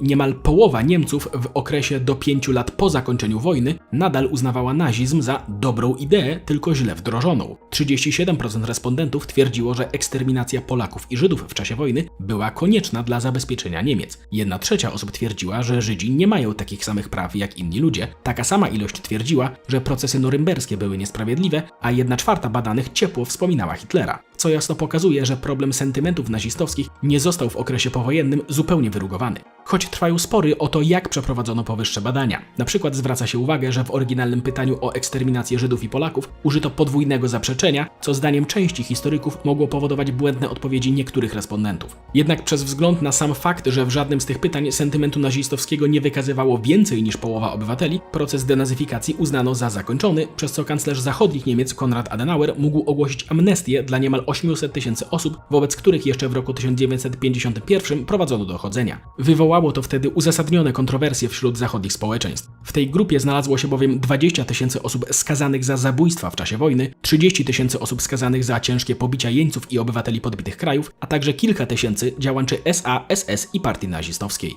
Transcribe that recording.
Niemal połowa Niemców w okresie do 5 lat po zakończeniu wojny nadal uznawała nazizm za dobrą ideę, tylko źle wdrożoną. 37% respondentów twierdziło, że eksterminacja Polaków i Żydów w czasie wojny była konieczna dla zabezpieczenia Niemiec. Jedna trzecia osób twierdziła, że Żydzi nie mają takich samych praw jak inni ludzie. Taka sama ilość twierdziła, że procesy norymberskie były niesprawiedliwe, a jedna czwarta badanych ciepło wspominała Hitlera. Co jasno pokazuje, że problem sentymentów nazistowskich nie został w okresie powojennym zupełnie wyrugowany. Choć trwają spory o to, jak przeprowadzono powyższe badania. Na przykład zwraca się uwagę, że w oryginalnym pytaniu o eksterminację Żydów i Polaków użyto podwójnego zaprzeczenia, co zdaniem części historyków mogło powodować błędne odpowiedzi niektórych respondentów. Jednak przez wzgląd na sam fakt, że w żadnym z tych pytań sentymentu nazistowskiego nie wykazywało więcej niż połowa obywateli, proces denazyfikacji uznano za zakończony, przez co kanclerz zachodnich Niemiec Konrad Adenauer mógł ogłosić amnestię dla niemal 800 tysięcy osób, wobec których jeszcze w roku 1951 prowadzono dochodzenia. Wywołało to wtedy uzasadnione kontrowersje wśród zachodnich społeczeństw. W tej grupie znalazło się bowiem 20 tysięcy osób skazanych za zabójstwa w czasie wojny, 30 tysięcy osób skazanych za ciężkie pobicia jeńców i obywateli podbitych krajów, a także kilka tysięcy działaczy SA, SS i partii nazistowskiej.